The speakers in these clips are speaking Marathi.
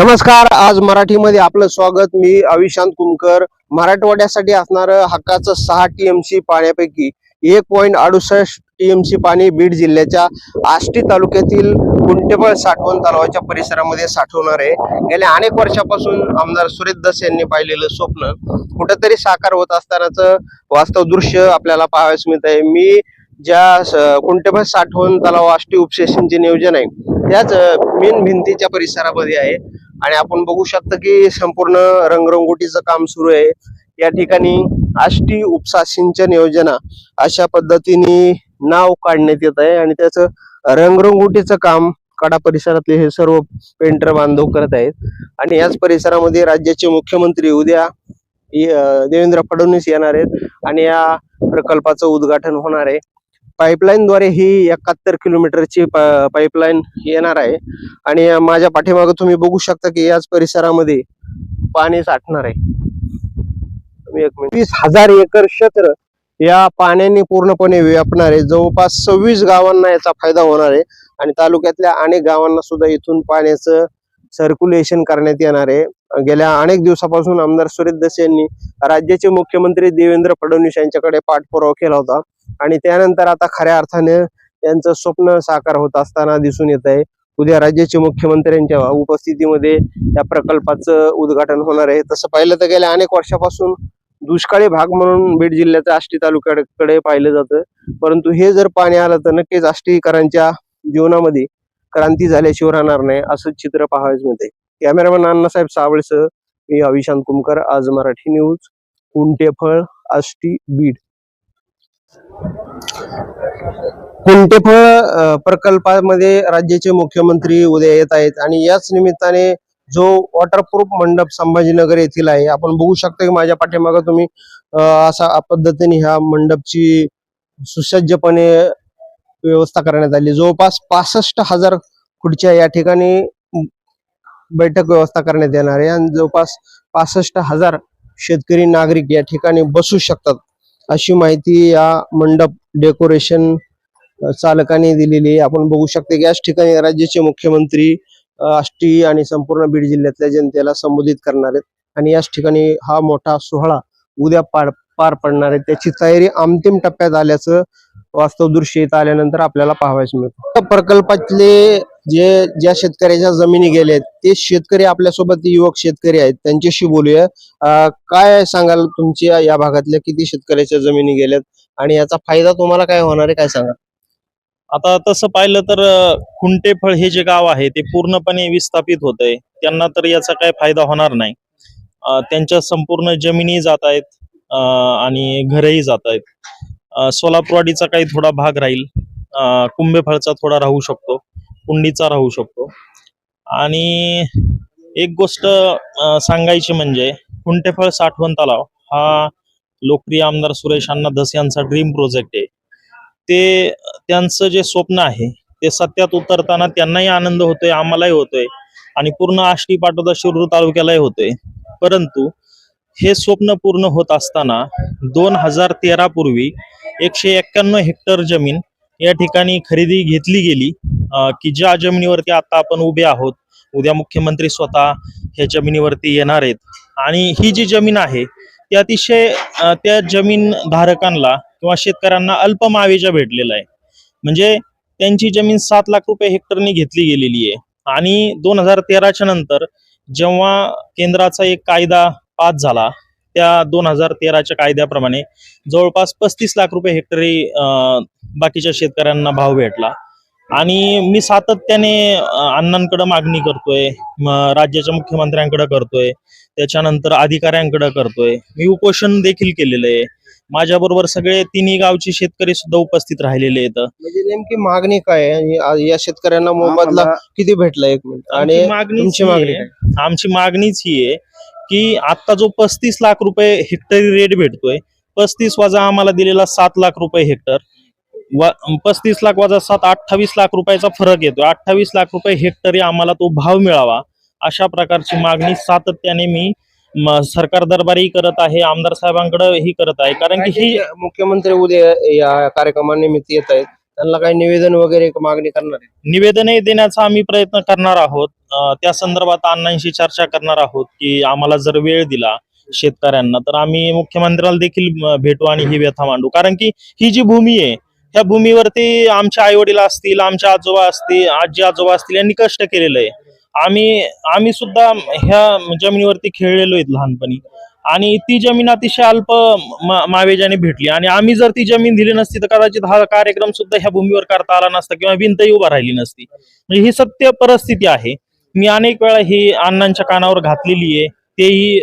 नमस्कार आज मराठीमध्ये आपलं स्वागत. मी अविशांत कुमकर. मराठवाड्यासाठी असणारं हक्काचं सहा टीएमसी पाण्यापैकी एक पॉईंट अडुसष्ट टीएमसी पाणी बीड जिल्ह्याच्या आष्टी तालुक्यातील कुंटेबळ साठवण तलावाच्या परिसरामध्ये साठवणार आहे. गेल्या अनेक वर्षापासून आमदार सुरेश दस यांनी पाहिलेलं स्वप्न कुठंतरी साकार होत असतानाचं वास्तव दृश्य आपल्याला पाहावयास मिळत आहे. मी ज्या कुंटेबळ साठवण तलाव आष्टी उपसेशनचे नियोजन आहे त्याच मेन भिंतीच्या परिसरामध्ये आहे. आणि आपण बघू शकता की संपूर्ण रंगरंगोटीचं काम सुरू आहे. या ठिकाणी आष्टी उपसा सिंचन योजना अशा पद्धतीने नाव काढण्यात येत आहे आणि त्याचं रंगरंगोटीचं काम कडा परिसरातले हे सर्व पेंटर बांधव करत आहेत. आणि याच परिसरामध्ये राज्याचे मुख्यमंत्री उद्या देवेंद्र फडणवीस येणार आहेत आणि या प्रकल्पाचं उद्घाटन होणार आहे. पाईपलाईन द्वारे ही एकाहत्तर किलोमीटरची पाईपलाईन येणार आहे. आणि माझ्या पाठीमागे तुम्ही बघू शकता की याच परिसरामध्ये पाणी साठणार आहे. एक मिनिट. वीस हजार एकर क्षेत्र या पाण्याने पूर्णपणे व्यापणार आहे. जवळपास सव्वीस गावांना याचा फायदा होणार आहे. आणि तालुक्यातल्या अनेक गावांना सुद्धा इथून पाण्याचं सर्क्युलेशन करण्यात येणार आहे. गेल्या अनेक दिवसापासून आमदार सुरेश दस यांनी राज्याचे मुख्यमंत्री देवेंद्र फडणवीस यांच्याकडे पाठपुरावा केला होता. आणि त्यानंतर आता खऱ्या अर्थाने त्यांचं स्वप्न साकार होत असताना दिसून येत आहे. उद्या राज्याचे मुख्यमंत्र्यांच्या उपस्थितीमध्ये या प्रकल्पाचं उद्घाटन होणार आहे. तसं पाहिलं तर गेल्या अनेक वर्षापासून दुष्काळी भाग म्हणून बीड जिल्ह्याच्या आष्टी तालुक्याकडे पाहिलं जातं. परंतु हे जर पाणी आलं तर नक्कीच आष्टीकरांच्या जीवनामध्ये क्रांती झाल्याशिवाय राहणार नाही असं चित्र पाहायला मिळते. कॅमेरामॅन अण्णासाहेब सावळेसह मी अविशांत कुमकर आज मराठी न्यूज कुंटेफळ आष्टी बीड. कुंटेफळ प्रकल्पामध्ये राज्याचे मुख्यमंत्री उद्या येत आहेत आणि याच निमित्ताने जो वॉटरप्रूफ मंडप संभाजीनगर येथील आहे आपण बघू शकता की माझ्या पाठीमागे तुम्ही असा अशा पद्धतीने ह्या मंडपची सुसज्जपणे व्यवस्था करण्यात आली. जवळपास पासष्ट हजार खुर्च्या या ठिकाणी बैठक व्यवस्था करण्यात येणार आहे. आणि जवळपास पासष्ट हजार शेतकरी नागरिक या ठिकाणी बसू शकतात अशी माहिती या मंडप डेकोरेशन चालकाने दिलेली आहे. आपण बघू शकते की याच ठिकाणी राज्याचे मुख्यमंत्री आष्टी आणि संपूर्ण बीड जिल्ह्यातल्या जनतेला संबोधित करणार आहेत. आणि याच ठिकाणी हा मोठा सोहळा उद्या पार पार पडणार आहे. त्याची तयारी अंतिम टप्प्यात आल्याचं वास्तव दृश्य इथं आल्यानंतर आपल्याला पाहावयास मिळतं. प्रकल्पातले जे ज्या शेतकऱ्याच्या जमिनी गेलेत ते शेतकरी आपल्यासोबत युवक शेतकरी आहेत. त्यांच्याशी बोलूया. काय सांगाल तुमच्या या भागातल्या किती शेतकऱ्याच्या जमिनी गेल्यात आणि याचा फायदा तुम्हाला काय होणार आहे काय सांगा आता तसं पाहिलं तर खुंटेफळ हे जे गाव आहे ते पूर्णपणे विस्थापित होत आहे त्यांना तर याचा काय फायदा होणार नाही. त्यांच्या संपूर्ण जमिनी जात आहेत आणि घरही जात आहेत. सोलापूरवाडीचा काही थोडा भाग राहील. अ, कुंभेफळचा थोडा राहू शकतो. कुंडीचा राहू शकतो. आणि एक गोष्ट सांगायची म्हणजे कुंटेफळ साठवण तलाव हा लोकप्रिय आमदार सुरेश अण्णा धस यांचा ड्रीम प्रोजेक्ट आहे. ते त्यांचं जे स्वप्न आहे ते सत्यात उतरताना त्यांनाही आनंद होतोय आम्हालाही होतोय. आणि पूर्ण आष्टी पाटोदा शिरूर तालुक्यालाही होतोय. परंतु हे स्वप्न पूर्ण होत असताना दोन हजार तेरा पूर्वी एकशे एक्क्याण्णव हेक्टर जमीन या ठिकाणी खरेदी घेतली गेली की ज्या जमिनीवरती आता आपण उभे आहोत उद्या मुख्यमंत्री स्वतः ह्या जमिनीवरती येणार आहेत. आणि ही जी जमीन आहे ती अतिशय त्या जमीन धारकांना किंवा शेतकऱ्यांना अल्प मावेजा भेटलेला आहे. म्हणजे त्यांची जमीन सात लाख रुपये हेक्टरनी घेतली गेलेली आहे. आणि दोन हजार तेराच्या नंतर जेव्हा केंद्राचा एक कायदा पास झाला. त्या दोन हजार तेराच्या कायद्याप्रमाणे जवळपास पस्तीस लाख रुपये हेक्टरी बाकीच्या शेतकऱ्यांना भाव भेटला. आणि मी सातत्याने अण्णांकडे मागणी करतोय राज्याच्या मुख्यमंत्र्यांकडे करतोय त्याच्यानंतर अधिकाऱ्यांकडे करतोय. मी उपोषण देखील केलेलं आहे. माझ्याबरोबर सगळे तिन्ही गावचे शेतकरी सुद्धा उपस्थित राहिलेले आहेत. म्हणजे नेमकी मागणी काय आहे? आणि या शेतकऱ्यांना मोबदला किती भेटला एक मिनिट? आणि मागणी आमची मागणीच ही आहे की आता जो पस्तीस लाख रुपये हेक्टरी रेट भेटतोय पस्तीस वजा आम्हाला दिलेला सात लाख रुपये हेक्टर व- पस्तीस लाख वजा सात अठ्ठावीस लाख रुपयाचा फरक येतोय. अठ्ठावीस लाख रुपये हेक्टरी आम्हाला तो भाव मिळावा अशा प्रकारची मागणी सातत्याने मी म, सरकार दरबारी करत आहे आमदार साहेबांकडे ही करत आहे. कारण की ही मुख्यमंत्री उद्या या कार्यक्रमानिमित्त येत आहेत. त्यांना काही निवेदन वगैरे मागणी करणार आहे निवेदनही देण्याचा आम्ही प्रयत्न करणार आहोत. अं, त्या संदर्भात अण्णांशी चर्चा करणार आहोत की आम्हाला जर वेळ दिला शेतकऱ्यांना तर आम्ही मुख्यमंत्र्याला देखील अं, भेटू आणि ही व्यथा मांडू. कारण की ही जी भूमी आहे ह्या भूमीवरती आमच्या आई वडील असतील आमच्या आजोबा असतील आजी आजोबा असतील यांनी कष्ट केलेलं आहे. आम्ही आम्ही सुद्धा ह्या जमिनीवरती खेळलेलो आहेत लहानपणी. आणि ती जमीन अतिशय अल्प मावेजाने भेटली. आणि आम्ही जर ती जमीन दिली नसती तर कदाचित हा कार्यक्रम सुद्धा ह्या भूमीवर करता आला नसता किंवा भिंतही उभा राहिली नसती. म्हणजे ही सत्य परिस्थिती आहे. मी अनेक वेळा ही अण्णांच्या कानावर घातलेली आहे. तेही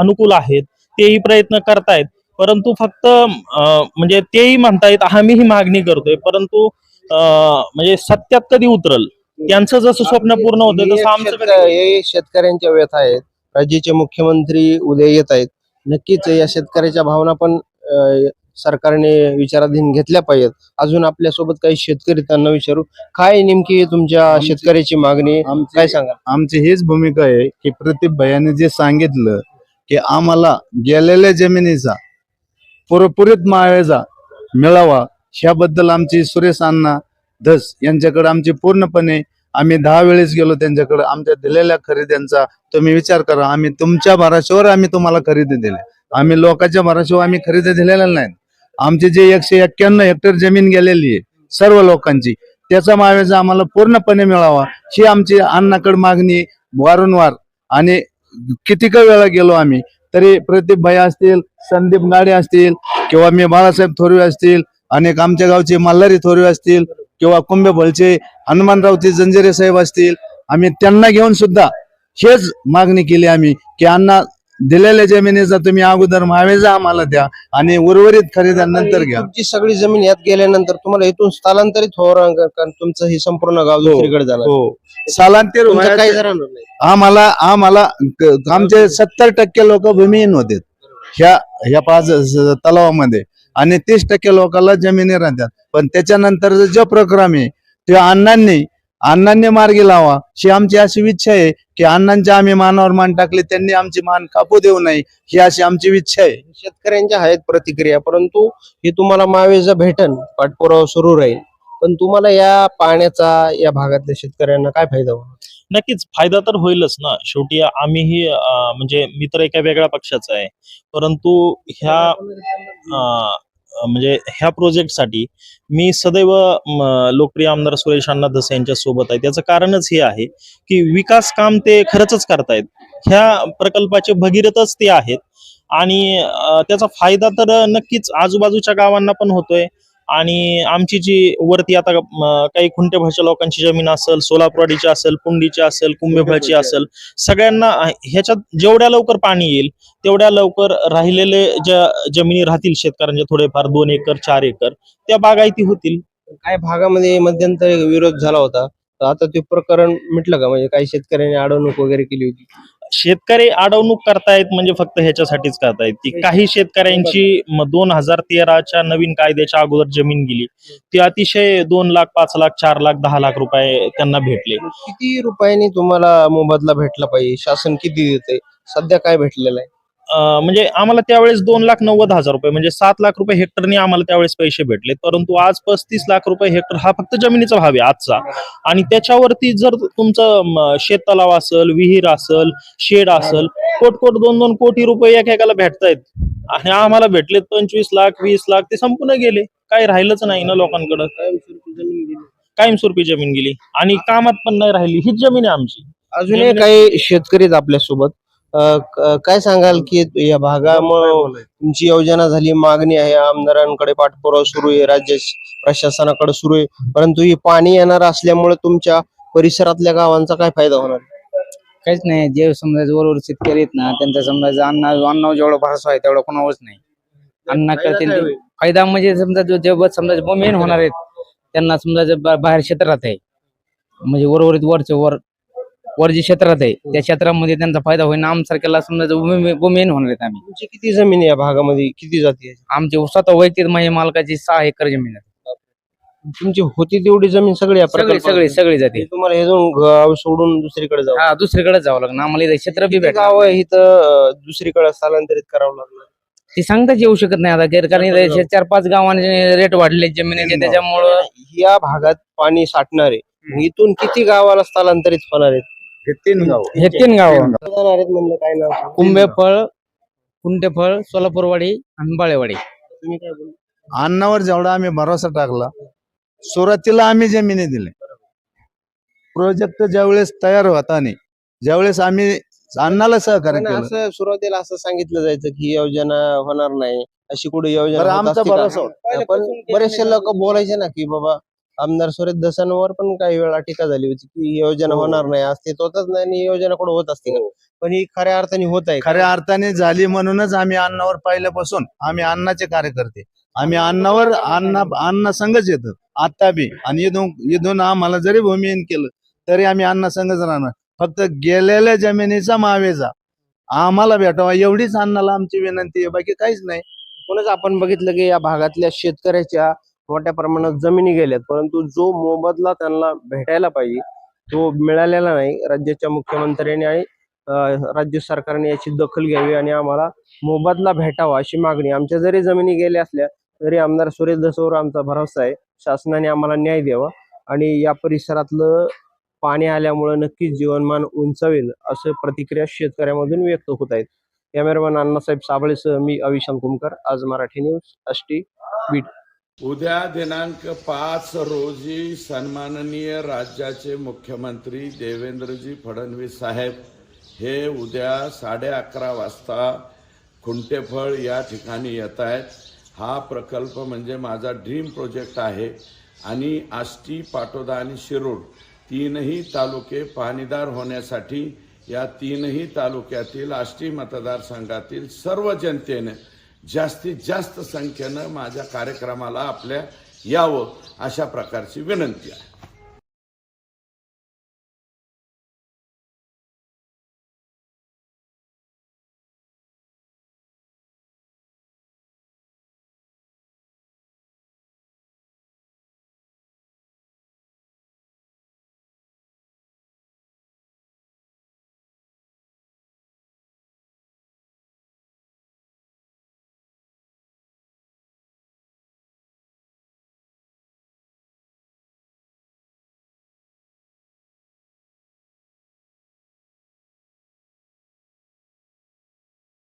अनुकूल आहेत. तेही प्रयत्न करतायत. परंतु फक्त म्हणजे तेही म्हणतायत आम्ही ही मागणी करतोय. परंतु म्हणजे सत्यात कधी उतरल? त्यांचं जसं स्वप्न पूर्ण होतं तसं आमचं? हे शेतकऱ्यांच्या व्यथा आहेत. राज्याचे मुख्यमंत्री उद्या येत आहेत. नक्कीच या शेतकऱ्याच्या भावना पण सरकारने विचाराधीन घेतल्या पाहिजेत. अजून आपल्यासोबत काही शेतकरी त्यांना विचारू. काय नेमकी तुमच्या शेतकऱ्याची मागणी? काय सांगा आमची हीच भूमिका आहे की प्रदीप भैयाने जे सांगितलं की आम्हाला गेलेल्या जमिनीचा पुरेपुरीत मावेजा मिळावा ह्याबद्दल आमची सुरेश अण्णा धस यांच्याकडे आमची पूर्णपणे आम्ही दहा वेळेस गेलो त्यांच्याकडे आमच्या दिलेल्या खरेद्यांचा तुम्ही विचार करा. आम्ही तुमच्या भराशावर आम्ही तुम्हाला खरेदी दिले. आम्ही लोकांच्या भराशावर आम्ही खरेदी दिलेल्या नाहीत. आमची जे एकशे एक्क्याण्णव हेक्टर जमीन गेलेली आहे सर्व लोकांची त्याचा मावेजा आम्हाला पूर्णपणे मिळावा. ही आमची अण्णाकडे मागणी वारंवार आणि किती का वेळा गेलो आम्ही तरी प्रदीप भाई असतील संदीप गाडे असतील किंवा मी बाळासाहेब थोरवे असतील अनेक आमच्या गावचे मल्हारी थोरवे असतील किंवा कुंभभलचे हनुमानरावचे जंजिरे साहेब असतील आम्ही त्यांना घेऊन सुद्धा हेच मागणी केली आम्ही की अण्णा दिलेल्या जमिनीचा तुम्ही अगोदर मावेजा आम्हाला द्या आणि उर्वरित खरेदी नंतर घ्या. तुमची सगळी जमीन यात गेल्यानंतर तुम्हाला इथून स्थलांतरित होणार? कारण तुमचं हे संपूर्ण गाव हो. दुसरीकडे जाणार हो. स्थलांतर काही नाही. आम्हाला आम्हाला आमचे सत्तर टक्के लोक भूमिहीन होते. ह्या ह्या पाच तलावामध्ये. आणि तीस टक्के लोकांना जमिनी राहतात. पण त्याच्यानंतर जो प्रक्रम आहे ते अण्णांनी अण्णांनी मार्गी लावा. ही आमची अशी इच्छा आहे की अण्णांच्या आम्ही मानावर मान टाकले त्यांनी आमची मान कापू देऊ नये ही अशी आमची इच्छा आहे. शेतकऱ्यांच्या आहेत प्रतिक्रिया परंतु हे तुम्हाला मावेजा भेटन पाठपुरावा सुरू राहील. पण तुम्हाला या पाण्याचा या भागातल्या शेतकऱ्यांना काय फायदा होणार? नक्कीच फायदा तर होईलच ना. शेवटी आम्हीही म्हणजे मित्र एका वेगळ्या पक्षाचा आहे. परंतु ह्या म्हणजे ह्या प्रोजेक्टसाठी मी सदैव लोकप्रिय आमदार सुरेश अण्णा धसे यांच्या सोबत आहे. त्याचं कारणच हे आहे की विकास काम ते खरंच करतायत. ह्या प्रकल्पाचे भगीरथच ते आहेत. आणि त्याचा फायदा तर नक्कीच आजूबाजूच्या गावांना पण होतोय. आणि आमची जी वरती आता काही खुंटेभाषा लोकांची जमीन असेल सोलापूरवाडीची असेल पुंडीची असेल कुंभेफळची असेल सगळ्यांना ह्याच्यात जेवढ्या लवकर पाणी येईल तेवढ्या लवकर राहिलेले ज्या जमिनी राहतील शेतकऱ्यांच्या थोडेफार दोन एकर चार एकर त्या बागायती होतील. काय भागामध्ये मध्यंतरी विरोध झाला होता. तर आता ते प्रकरण मिटलं का? म्हणजे काही शेतकऱ्यांनी अडवणूक वगैरे केली होती. शेतकरी अडवणूक करतायत म्हणजे फक्त ह्याच्यासाठीच करतायत की काही शेतकऱ्यांची दोन हजार तेराच्या नवीन कायद्याच्या अगोदर जमीन गेली. ती अतिशय दोन लाख पाच लाख चार लाख दहा लाख रुपये त्यांना भेटले. किती रुपयांनी तुम्हाला मोबदला भेटला पाहिजे? शासन किती देते सध्या काय भेटलेलं आहे? म्हणजे आम्हाला त्यावेळेस दोन लाख नव्वद हजार रुपये म्हणजे सात लाख रुपये हेक्टरने आम्हाला त्यावेळेस पैसे भेटले. परंतु आज पस्तीस लाख रुपये हेक्टर हा फक्त जमिनीचा भाव आहे आजचा. आणि त्याच्यावरती जर तुमचं शेत तलाव असेल विहीर असेल शेड असेल कोट कोट दोन दोन कोटी रुपये एकेकाला भेटतायत. आणि आम्हाला भेटलेत पंचवीस लाख वीस लाख ते संपूर्ण गेले. काही राहिलंच नाही ना लोकांकडं. कायमस्वरूपी जमीन गेली. आणि कामात पण नाही राहिली. हीच जमीन आहे आमची. अजूनही काही शेतकरी आपल्यासोबत. आपल्यासोबत काय सांगाल की या भागामुळे तुमची योजना झाली मागणी आहे आमदारांकडे पाठपुरावा सुरू आहे राज्य प्रशासनाकडे सुरू आहे परंतु हे पाणी येणार असल्यामुळे तुमच्या परिसरातल्या गावांचा काय फायदा होणार? काहीच नाही जे समजा वरवर शेतकरी आहेत ना त्यांचा समजा अन्न अन्न जेवढा भरोसा आहे तेवढा कोणावरच नाही. अन्न करतील फायदा म्हणजे समजा जो जे बस समजा मेन होणार आहेत त्यांना समजा बाहेर क्षेत्रात आहे म्हणजे उर्वरित वरचे वर वर जे क्षेत्रात आहे त्या क्षेत्रामध्ये त्यांचा फायदा होईल आमसारख्याला समजा मेन होणार आहेत आम्ही. तुमची किती जमीन आहे या भागामध्ये? किती जाती आमचे स्वतः वैयक्तिक माझ्या मालकाची सहा एकर जमीन आहे. तुमची होती तेवढी जमीन सगळी या सगळी सगळी सगळी जाते म्हणजे तुम्हाला हे जाऊन गाव सोडून दुसरीकडे जावं हा दुसरीकडे जावं लागणार. आम्हाला इथं क्षेत्र बी भेटणार. गाव आहे इथं दुसरीकडे स्थलांतरित करावं लागणार? ती सांगताच येऊ शकत नाही आता गैर- कारण चार पाच गावांचे रेट वाढले जमिनीचे त्याच्यामुळं या भागात पाणी साठणार आहे. इथून किती गावाला स्थलांतरित होणार आहेत? हे तीन गाव. हे तीन गाव. जाणार आहेत म्हणलं काय नाव कुंभेफळ कुंटेफळ सोलापूरवाडी आणि बाळेवाडी. तुम्ही काय बोलला? अन्नावर जेवढा आम्ही भरोसा टाकला सुरुवातीला आम्ही जमिनी दिले. प्रोजेक्ट ज्यावेळेस तयार होताना ज्यावेळेस आम्ही अन्नाला सहकार्य केलं. असं सुरुवातीला असं सांगितलं जायचं की योजना होणार नाही अशी कुठे योजना होत आमचा? भरोसा होता. पण बरेचसे लोक बोलायचे ना की बाबा आमदार सुरेश दसांवर पण काही वेळा टीका झाली होती की योजना हो. होणार नाही अस्तित्वातच नाही आणि योजना कुठे होत असते का पण ही खऱ्या अर्थाने होत आहे. खऱ्या अर्थाने झाली म्हणूनच आम्ही अन्नावर पहिल्यापासून आम्ही अन्नाचे कार्यकर्ते. आम्ही अन्नावर अन्न अन्न संघच येतो. आता बी आणि इथून इथून आम्हाला जरी भूमिहीन केलं तरी आम्ही अन्न संघच राहणार. फक्त गेलेल्या जमिनीचा मावेजा आम्हाला भेटावा एवढीच अन्नाला आमची विनंती आहे. बाकी काहीच नाही. म्हणूनच आपण बघितलं की या भागातल्या शेतकऱ्याच्या मोठ्या प्रमाणात जमिनी गेल्यात. परंतु जो मोबदला त्यांना भेटायला पाहिजे तो मिळालेला नाही. राज्याच्या मुख्यमंत्र्यांनी आणि राज्य सरकारने याची दखल घ्यावी आणि आम्हाला मोबदला भेटावा अशी मागणी. आमच्या जरी जमिनी गेल्या असल्या तरी आमदार सुरेश दसवर आमचा भरोसा आहे. शासनाने आम्हाला न्याय द्यावा आणि या परिसरातलं पाणी आल्यामुळे नक्कीच जीवनमान उंचावेल असं प्रतिक्रिया शेतकऱ्यामधून व्यक्त होत आहेत. कॅमेरामॅन अण्णासाहेब साबळेसह मी अविशांत कुमकर. आज मराठी न्यूज अष्टी बीट उद्या दिनांक पाच रोजी सन्माननीय राज्याचे मुख्यमंत्री देवेंद्रजी फडणवीस साहेब हे उद्या साडे अकरा वाजता खुंटेफळ या ठिकाणी येत आहेत. हा प्रकल्प म्हणजे माझा ड्रीम प्रोजेक्ट आहे आणि आष्टी पाटोदा आणि शिरूर तीनही तालुके पाणीदार होण्यासाठी या तीनही तालुक्यातील आष्टी मतदारसंघातील सर्व जनतेने जास्तीत जास्त संख्येनं माझ्या कार्यक्रमाला आपल्या यावं अशा प्रकारची विनंती आहे.